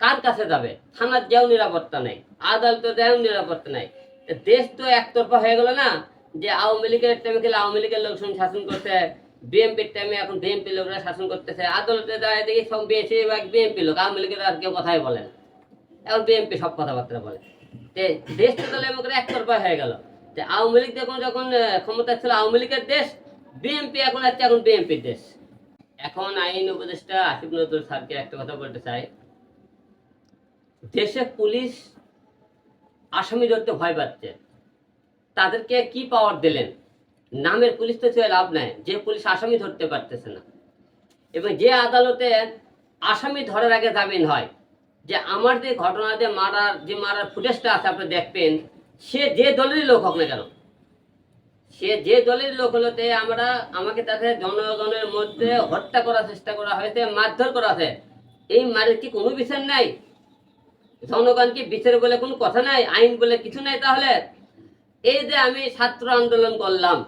কার কাছে যাবে? থানার যেও নিরাপত্তা নেই আদালতে যেও নিরাপত্তা নেই। দেশ তো একতরফা হয়ে গেল না যে আওয়ামী লীগের টাইমে গেলে আওয়ামী লীগের লোকজন শাসন করছে। বিএনপির টাইমে এখন বিএনপি লোকরা শাসন করতেছে। আদালতে যায় দেখি সব বেশিরভাগ বিএনপি লোক, আওয়ামী লীগের আর কেউ কথাই বলে না। এখন বিএনপি সব কথাবার্তা বলে। যে দেশটা তাহলে এমন একতরফা হয়ে গেল। যে আওয়ামী লীগ যখন যখন ক্ষমতা ছিল আওয়ামী লীগের দেশ, বিএনপি এখন হচ্ছে এখন বিএনপির দেশ। এখন আইন উপদেষ্টা আসিফ নজরুল স্যারকে একটা কথা বলতে চাই। দেশে পুলিশ আসামি ধরতে ভয় পাচ্ছে। তাদেরকে কি পাওয়ার দিলেন? নামের পুলিশ তো ছেড়ে লাভ নাই, যে পুলিশ আসামি ধরতে পারতেছে না। এবং যে আদালতে আসামি ধরার আগে জামিন হয়, যে আমার যে ঘটনাতে মারার, যে মারার ফুটেজটা আছে আপনি দেখবেন, সে যে দলেরই লোক হোক না কেন, সে যে দলের লোক হলোতে আমরা, আমাকে তাদের জনগণের মধ্যে হত্যা করার চেষ্টা করা হয়েছে, মারধর করা হয়েছে। এই মারের কি কোনো বিচার নাই? জনগণকে বিচার বলে কোনো কথা নাই, আইন বলে কিছু নাই তাহলে? এই যে আমি ছাত্র আন্দোলন করলাম,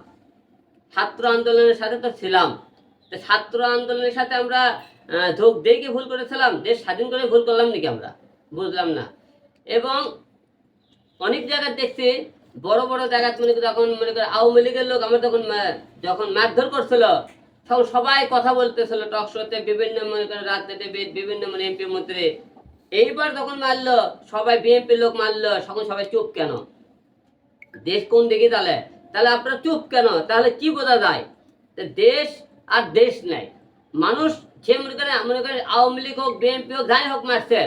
ছাত্র আন্দোলনের সাথে তো ছিলাম। ছাত্র আন্দোলনের সাথে আমরা যোগ দিয়ে কি ভুল করেছিলাম? দেশ স্বাধীন করে ভুল করলাম নাকি আমরা? বুঝলাম না। এবং অনেক জায়গায় দেখছি, বড় বড় জায়গায় মনে করি যখন, মনে করে আওয়ামী লীগের লোক আমরা তখন যখন মারধর করছিল, তখন সবাই কথা বলতেছিল টক শোতে বিভিন্ন, মনে করে রাজনীতিবিদ, বিভিন্ন মানে এমপি মন্ত্রী এইবার যখন মারলো, সবাই বিএনপি লোক মারলো, তখন সবাই চুপ কেন? দেশ কোন দিকে তাহলে তাহলে আপনারা চুপ কেন? তাহলে কি বোঝা যায়? দেশ আর দেশ নাই। মানুষ যে মনে করে মনে করে আওয়ামী লীগ হোক বিএনপি হোক, যাই হোক মারছে।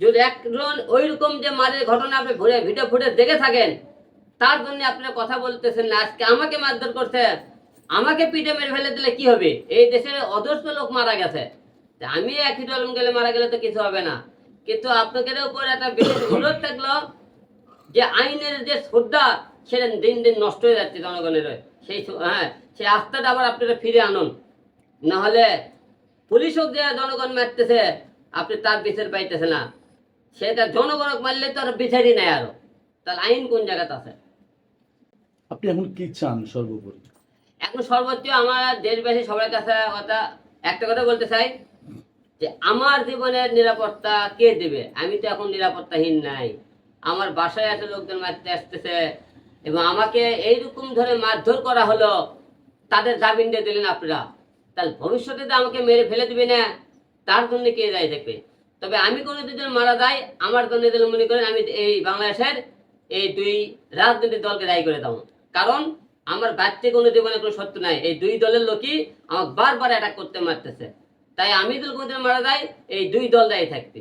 যদি একজন ওই রকম যে মারের ঘটনা আপনি ঘুরে ভিডিও ফুটে দেখে থাকেন, তার জন্য আপনি কথা বলতেছেন না, আজকে আমাকে মারধর করছে। আমাকে পিঠে মেরে ফেলে দিলে কি হবে? এই দেশের অদর্শ লোক মারা গেছে। আমি একই আলম গেলে মারা গেলে তো কিছু হবে না। কিন্তু আপনাদের উপর একটা বিশেষ অনুরোধ থাকল যে আইনের যে শ্রদ্ধা সেটা দিন দিন নষ্ট হয়ে যাচ্ছে জনগণের। সেই হ্যাঁ সেই আস্থাটা আবার আপনারা ফিরে আনুন। নাহলে পুলিশ হোক যে জনগণ মারতেছে আপনি তার বিচার পাইতেছে না। সেটা জনগণক মারলে তো আর বিচারই নেই আরও। তাহলে আইন কোন জায়গাতে আছে? আপনি এখন কি চান সর্বোপরি? এখন সর্বোচ্চ আমার দেশবাসী সবার কাছে কথা একটা কথা বলতে চাই। যে আমার জীবনের নিরাপত্তা কে দেবে? আমি তো এখন নিরাপত্তাহীন নাই। আমার বাসায় এসে লোকজন মারতে আসতেছে এবং আমাকে এইরকম ধরে মারধর করা হলো, তাদের জামিন দিয়ে দিলেন আপনারা। তাহলে ভবিষ্যতে তো আমাকে মেরে ফেলে দিবে না। তার জন্য কে দায়ী থাকবে? তবে আমি কোনো যদি মারা যাই, আমার জন্য মনে করেন আমি এই বাংলাদেশের এই দুই রাজনৈতিক দলকে দায়ী করে দেবো। কারণ আমার বাচ্চা কোনো জীবনে কোনো সত্য নাই। এই দুই দলের লোকই আমাকে বারবার অ্যাটাক করতে মারতেছে। তাই আমি যদি কোনোদিন মারা যাই এই দুই দল দায়ী থাকবে।